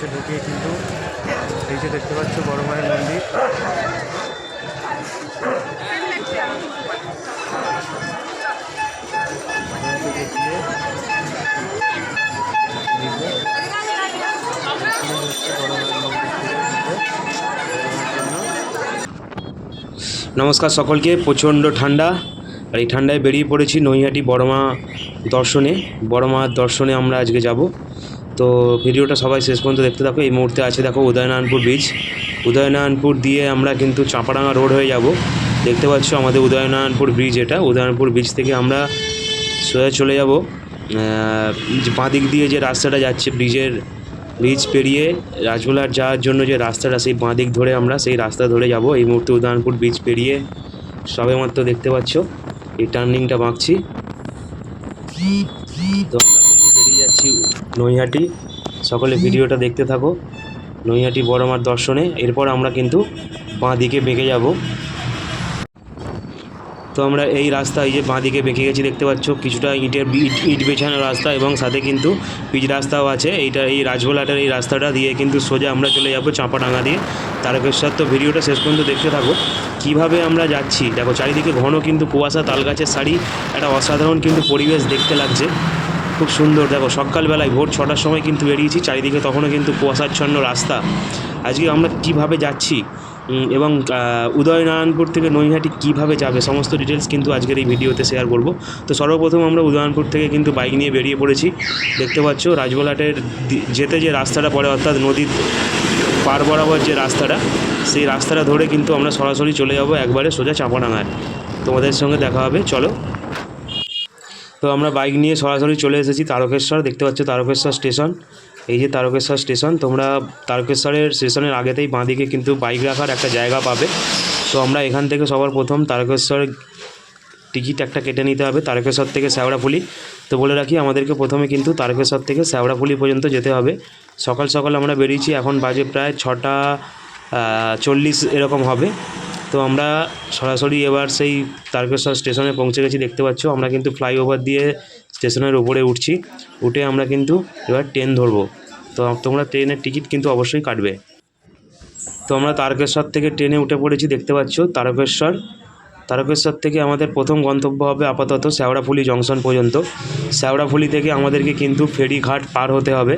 পাশে ঢুকিয়ে কিন্তু এই যে দেখতে পাচ্ছ বড় মায়ের মন্দির। নমস্কার সকলকে, প্রচণ্ড ঠান্ডা। আর এই ঠান্ডায় বেরিয়ে পড়েছি নৈহাটি বড়মা দর্শনে। বড়মার দর্শনে আমরা আজকে যাব। তো ভিডিওটা সবাই শেষ পর্যন্ত দেখতে থাকো। এই মুহূর্তে আছে দেখো উদয়নারায়ণপুর ব্রিজ উদয়নারায়ণপুর দিয়ে আমরা কিন্তু চাঁপাডাঙ্গা রোড হয়ে যাব। দেখতে পাচ্ছ আমাদের উদয়নারায়ণপুর ব্রিজ এটা। উদয়নারায়ণপুর ব্রিজ থেকে আমরা সোজা চলে যাব। বাঁ দিক দিয়ে যে রাস্তাটা যাচ্ছে ব্রিজের ব্রিজ পেরিয়ে রাজমোলার যাওয়ার জন্য যে রাস্তাটা, সেই বাঁ দিক ধরে আমরা সেই রাস্তা ধরে যাব। এই মুহূর্তে উদয়নপুর ব্রিজ পেরিয়ে সবে মাত্র দেখতে পাচ্ছ। এই টার্নিংটা বাঁকছি। তো বেরিয়ে যাচ্ছি। নৈহাটি। সকলে ভিডিওটা দেখতে থাকো। নৈহাটি বড় বড়মার দর্শনে। এরপর আমরা কিন্তু বাঁ দিকে বেঁকে যাব। তো আমরা এই রাস্তা, এই যে বাঁ দিকে বেঁকে গেছি, দেখতে পাচ্ছ, কিছুটা ইটের ইট ইট বেছানো রাস্তা এবং সাথে কিন্তু পিচ রাস্তাও আছে। এইটা, এই রাজভোলাটের এই রাস্তাটা দিয়ে কিন্তু সোজা আমরা চলে যাব চাঁপাডাঙ্গা দিয়ে। তারকেশ্বর তো ভিডিওটা শেষ পর্যন্ত দেখতে থাকো। কীভাবে আমরা যাচ্ছি? দেখো, চারিদিকে ঘন কিন্তু কুয়াশা, তালগাছের শাড়ি একটা অসাধারণ কিন্তু পরিবেশ দেখতে লাগছে। খুব সুন্দর। দেখো, সকালবেলায় ভোর ছটার সময় কিন্তু বেরিয়েছি, চারিদিকে তখনও কিন্তু কুয়াশাচ্ছন্ন রাস্তা। আজকে আমরা কীভাবে যাচ্ছি? এবং উদয়নারায়ণপুর থেকে নৈহাটি কীভাবে যাবে? সমস্ত ডিটেলস কিন্তু আজকের এই ভিডিওতে শেয়ার করব। তো সর্বপ্রথম আমরা উদয়নারায়ণপুর থেকে কিন্তু বাইক নিয়ে বেরিয়ে পড়েছি। দেখতে পাচ্ছ, রাজবলাটের যেতে যে রাস্তাটা পড়ে, অর্থাৎ নদীর পার বরাবর যে রাস্তাটা, সেই রাস্তাটা ধরে কিন্তু আমরা সরাসরি চলে যাব একবারে সোজা চাঁপাডাঙ্গায়। তোমাদের সঙ্গে দেখা হবে। চলো। তো আমরা বাইক নিয়ে সরাসরি চলে এসেছি তারকেশ্বর, দেখতে পাচ্ছ তারকেশ্বর স্টেশন। এই যে তারকেশ্বর স্টেশন, তোমরা তারকেশ্বরের স্টেশনের আগেতেই বাঁদিকে কিন্তু বাইক রাখার একটা জায়গা পাবে। তো আমরা এখান থেকে সবার প্রথম তারকেশ্বর টিকিট একটা কেটে নিতে হবে, তারকেশ্বর থেকে শ্যাওড়াফুলি। তো বলে রাখি, আমাদেরকে প্রথমে কিন্তু তারকেশ্বর থেকে শ্যাওড়াফুলি পর্যন্ত যেতে হবে। সকাল সকাল আমরা বেরিয়েছি, এখন বাজে প্রায় ছটা চল্লিশ এরকম হবে। তো আমরা সরাসরি এবার সেই তারকেশ্বর স্টেশনে পৌঁছে গেছি, দেখতে পাচ্ছ। আমরা কিন্তু ফ্লাইওভার দিয়ে স্টেশনের উপরে উঠছি। উঠে আমরা কিন্তু এবার ট্রেন ধরবো। তো তোমরা ট্রেনের টিকিট কিন্তু অবশ্যই কাটবে। তো আমরা তারকেশ্বর থেকে ট্রেনে উঠে পড়েছি, দেখতে পাচ্ছ। তারকেশ্বর তারকেশ্বর থেকে আমাদের প্রথম গন্তব্য হবে আপাতত শ্যাওড়াফুলি জংশন পর্যন্ত। শ্যাওড়াফুলি থেকে আমাদেরকে কিন্তু ফেরিঘাট পার হতে হবে।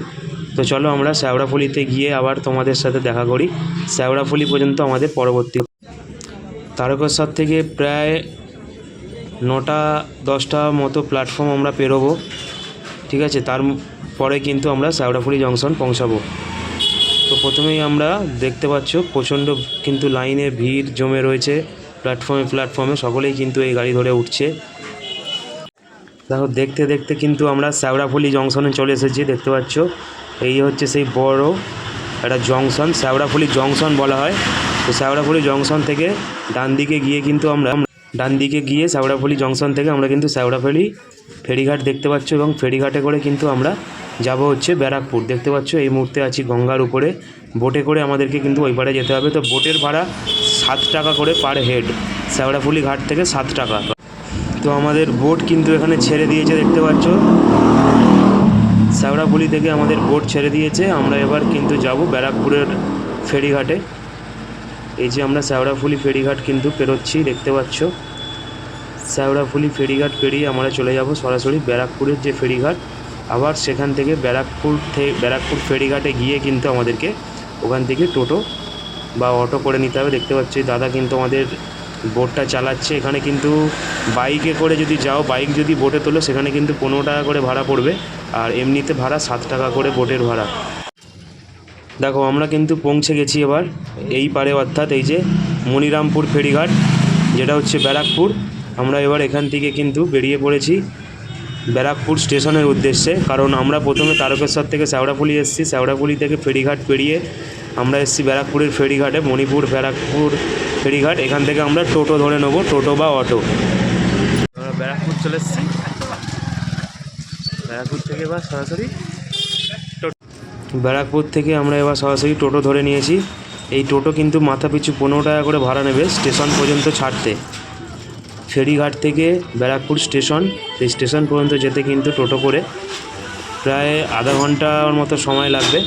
তো চলো আমরা শ্যাওড়াফুলিতে গিয়ে আবার তোমাদের সাথে দেখা করি। শ্যাওড়াফুলি পর্যন্ত আমাদের পরবর্তী তারকেশ্বর থেকে প্রায় নটা, দশটা মতো প্ল্যাটফর্ম আমরা পেরোবো। ঠিক আছে, তার পরে কিন্তু আমরা শ্যাওড়াফুলি জংশন পৌঁছাবো। তো প্রথমেই আমরা দেখতে পাচ্ছ প্রচণ্ড কিন্তু লাইনে ভিড় জমে রয়েছে। প্ল্যাটফর্মে প্ল্যাটফর্মে সকলেই কিন্তু এই গাড়ি ধরে উঠছে। দেখো, দেখতে দেখতে কিন্তু আমরা শ্যাওড়াফুলি জংশনে চলে এসেছি, দেখতে পাচ্ছ। এই হচ্ছে সেই বড় একটা জংশন শ্যাওড়াফুলি জংশন বলা হয়। তো শ্যাওড়াফুলি জংশন থেকে ডান দিকে গিয়ে কিন্তু আমরা ডান দিকে গিয়ে শ্যাওড়াফুলি জংশন থেকে আমরা কিন্তু শ্যাওড়াফুলি ফেরিঘাট দেখতে পাচ্ছ এবং ফেরিঘাটে করে কিন্তু আমরা যাব হচ্ছে ব্যারাকপুর। দেখতে পাচ্ছ, এই মুহূর্তে আছি গঙ্গার উপরে। বোটে করে আমাদেরকে কিন্তু ওই পারে যেতে হবে। তো বোটের ভাড়া সাত টাকা করে পার হেড। শ্যাওড়াফুলি ঘাট থেকে সাত টাকা। তো আমাদের বোট কিন্তু এখানে ছেড়ে দিয়েছে, দেখতে পাচ্ছ। শ্যাওড়াফুলি থেকে আমাদের বোট ছেড়ে দিয়েছে। আমরা এবার কিন্তু যাব ব্যারাকপুরের ফেরিঘাটে। এই যে আমরা শ্যাওড়াফুলি ফেরিঘাট কিন্তু পেরোচ্ছি, দেখতে পাচ্ছ। শ্যাওড়াফুলি ফেরিঘাট পেরিয়ে আমরা চলে যাব সরাসরি ব্যারাকপুরের যে ফেরিঘাট। আবার সেখান থেকে ব্যারাকপুর থেকে ব্যারাকপুর ফেরিঘাটে গিয়ে কিন্তু আমাদেরকে ওখান থেকে টোটো বা অটো করে নিতে হবে। দেখতে পাচ্ছি দাদা কিন্তু আমাদের বোটটা চালাচ্ছে। এখানে কিন্তু বাইকে করে যদি যাও, বাইক যদি বোটে তোলো, সেখানে কিন্তু পনেরো টাকা করে ভাড়া পড়বে। আর এমনিতে ভাড়া সাত টাকা করে বোটের ভাড়া। দেখো, আমরা কিন্তু পৌঁছে গেছি এবার এই পারে অর্থাৎ এই যে মনিরামপুর ফেরিঘাট, যেটা হচ্ছে ব্যারাকপুর। আমরা এবার এখান থেকে কিন্তু বেরিয়ে পড়েছি ব্যারাকপুর স্টেশনের উদ্দেশ্যে। কারণ আমরা প্রথমে তারকেশ্বর থেকে শ্যাওড়াফুলি এসেছি। শ্যাওড়াফুলি থেকে ফেরিঘাট পেরিয়ে আমরা এসেছি ব্যারাকপুরের ফেরিঘাটে, মণিপুর ব্যারাকপুর ফেরিঘাট। এখান থেকে আমরা টোটো ধরে নেব, টোটো বা অটো। আমরা ব্যারাকপুর চলে এসেছি। ব্যারাকপুর থেকে এবার সরাসরি ব্যারাকপুর থেকে আমরা এবার সরাসরি টোটো ধরে নিয়েছি। এই টোটো কিন্তু মাথা পিছু পনেরো টাকা করে ভাড়া নেবে স্টেশন পর্যন্ত ছাড়তে। ফেরিঘাট থেকে ব্যারাকপুর স্টেশন, সেই স্টেশন পর্যন্ত যেতে কিন্তু টোটো করে প্রায় আধা ঘণ্টার মতো সময় লাগবে।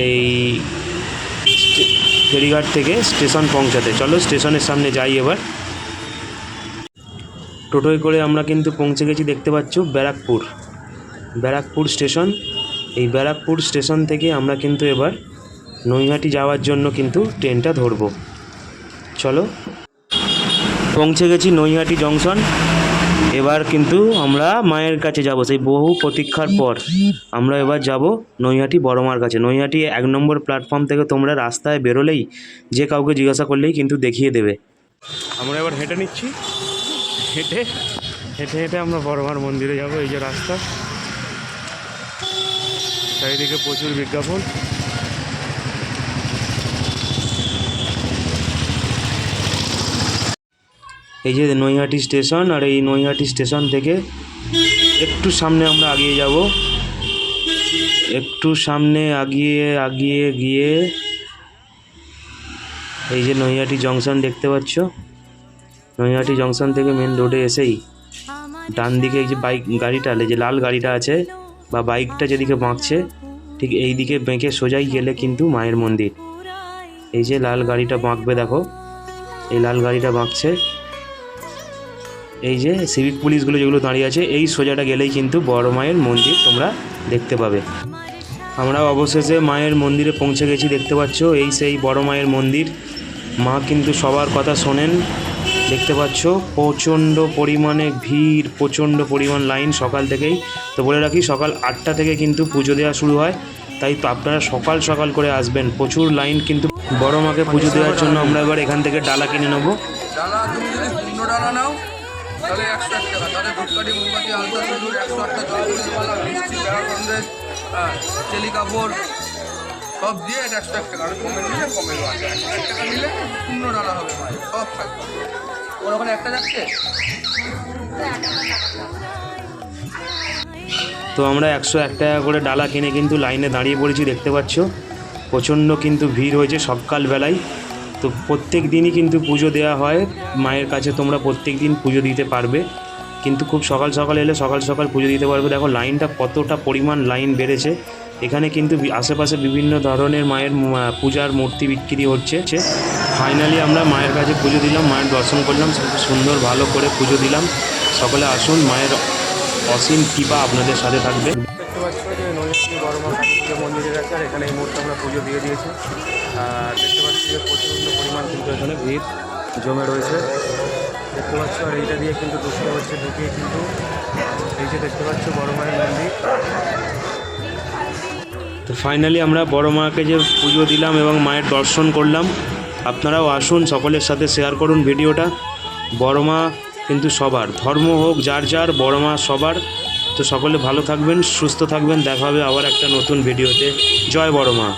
এই ফেরিঘাট থেকে স্টেশন পৌঁছাতে। চলো স্টেশনের সামনে যাই এবার। টোটোয় করে আমরা কিন্তু পৌঁছে গেছি, দেখতে পাচ্ছ ব্যারাকপুর। ব্যারাকপুর স্টেশন এই ব্যারাকপুর স্টেশন থেকে আমরা কিন্তু এবার নৈহাটি যাওয়ার জন্য কিন্তু ট্রেনটা ধরবো। চলো। পৌঁছে গেছি নৈহাটি জংশন। এবার কিন্তু আমরা মায়ের কাছে যাব, সেই বহু প্রতীক্ষার পর। আমরা এবার যাব নৈহাটি বড়মার কাছে। নৈহাটি এক নম্বর প্ল্যাটফর্ম থেকে তোমরা রাস্তায় বেরোলেই যে কাউকে জিজ্ঞাসা করলেই কিন্তু দেখিয়ে দেবে। আমরা এবার হেঁটে নিচ্ছি। হেঁটে হেঁটে হেঁটে আমরা বড়মার মন্দিরে যাব, এই যে রাস্তা। চারিদিকে প্রচুর বিজ্ঞাপন। এই যে নৈহাটি স্টেশন আর এই নৈহাটি স্টেশন থেকে একটু সামনে আমরা আগিয়ে যাব। একটু সামনে আগিয়ে আগিয়ে গিয়ে এই যে নৈহাটি জংশন দেখতে পাচ্ছ। নৈহাটি জংশন থেকে মেন রোডে এসেই ডান দিকে এই যে বাইক গাড়িটা যে লাল গাড়িটা আছে। বা বাইকটা যেদিকে বাঁকছে ঠিক এই দিকে বেঁকে সোজাই গেলে কিন্তু মায়ের মন্দির। এই যে লাল গাড়িটা বাঁকবে দেখো, এই লাল গাড়িটা বাঁকছে। এই যে সিভিক পুলিশগুলো যেগুলো দাঁড়িয়ে আছে, এই সোজাটা গেলেই কিন্তু বড় মায়ের মন্দির তোমরা দেখতে পাবে। আমরা অবশেষে মায়ের মন্দিরে পৌঁছে গেছি, দেখতে পাচ্ছ? এই সেই বড় মায়ের মন্দির। মা কিন্তু সবার কথা শোনেন দেখতে পাচ্ছ? প্রচণ্ড পরিমাণে ভিড়, প্রচণ্ড পরিমাণ লাইন সকাল থেকেই। তো বলে রাখি, সকাল আটটা থেকে কিন্তু পুজো দেওয়া শুরু হয়। তাই তো আপনারা সকাল সকাল করে আসবেন। প্রচুর লাইন কিন্তু বড় মাকে পুজো দেওয়ার জন্য আমরা এবার এখান থেকে ডালা কিনে নেব। সব দিয়ে একশো এক টাকা। কমে নিলে কমে নিলে পূর্ণ ডালা হবে সব থাকবে। ওর ওখানে একটা যাচ্ছে? তো আমরা একশো এক টাকা করে ডালা কিনে কিন্তু লাইনে দাঁড়িয়ে পড়েছি, দেখতে পাচ্ছ। প্রচণ্ড কিন্তু ভিড় হয়েছে সকালবেলায়। তো প্রত্যেক দিনই কিন্তু পুজো দেওয়া হয়। মায়ের কাছে তোমরা প্রত্যেক দিন পুজো দিতে পারবে। কিন্তু খুব সকাল সকাল এলে সকাল সকাল পুজো দিতে পারবে। দেখো, লাইনটা কতটা পরিমাণ লাইন বেড়েছে। এখানে কিন্তু আশেপাশে বিভিন্ন ধরনের মায়ের পূজার মূর্তি বিক্রি হচ্ছে। ফাইনালি আমরা মায়ের কাছে পুজো দিলাম মায়ের দর্শন করলাম খুব সুন্দর ভালো করে পুজো দিলাম। সকলে আসুন মায়ের অসীম কৃপা আপনাদের সাথে থাকবে। দেখতে পাচ্ছ যে নৈহাটি বড়মা কালী পুজো মন্দিরের কাছে আর এখানে এই মুহূর্তে আমরা পুজো দিয়ে দিয়েছি। আর দেখতে পাচ্ছি যে প্রচণ্ড পরিমাণ কিন্তু এখানে ভিড় জমে রয়েছে। দেখতে পাচ্ছ আর এইটা দিয়ে কিন্তু ঢুকতে হচ্ছে ঢুকিয়ে কিন্তু এই যে দেখতে পাচ্ছ বড় মায়ের মন্দির। তো ফাইনালি আমরা বড় মাকে যে পুজো দিলাম এবং মায়ের দর্শন করলাম। আপনারাও আসুন, সকলের সাথে শেয়ার করুন ভিডিওটা। বড় মা কিন্তু সবার, ধর্ম হোক, যার যার বড় মা সবার। তো সকলে ভালো থাকবেন, সুস্থ থাকবেন, দেখা হবে আবার একটা নতুন ভিডিওতে। জয় বড় মা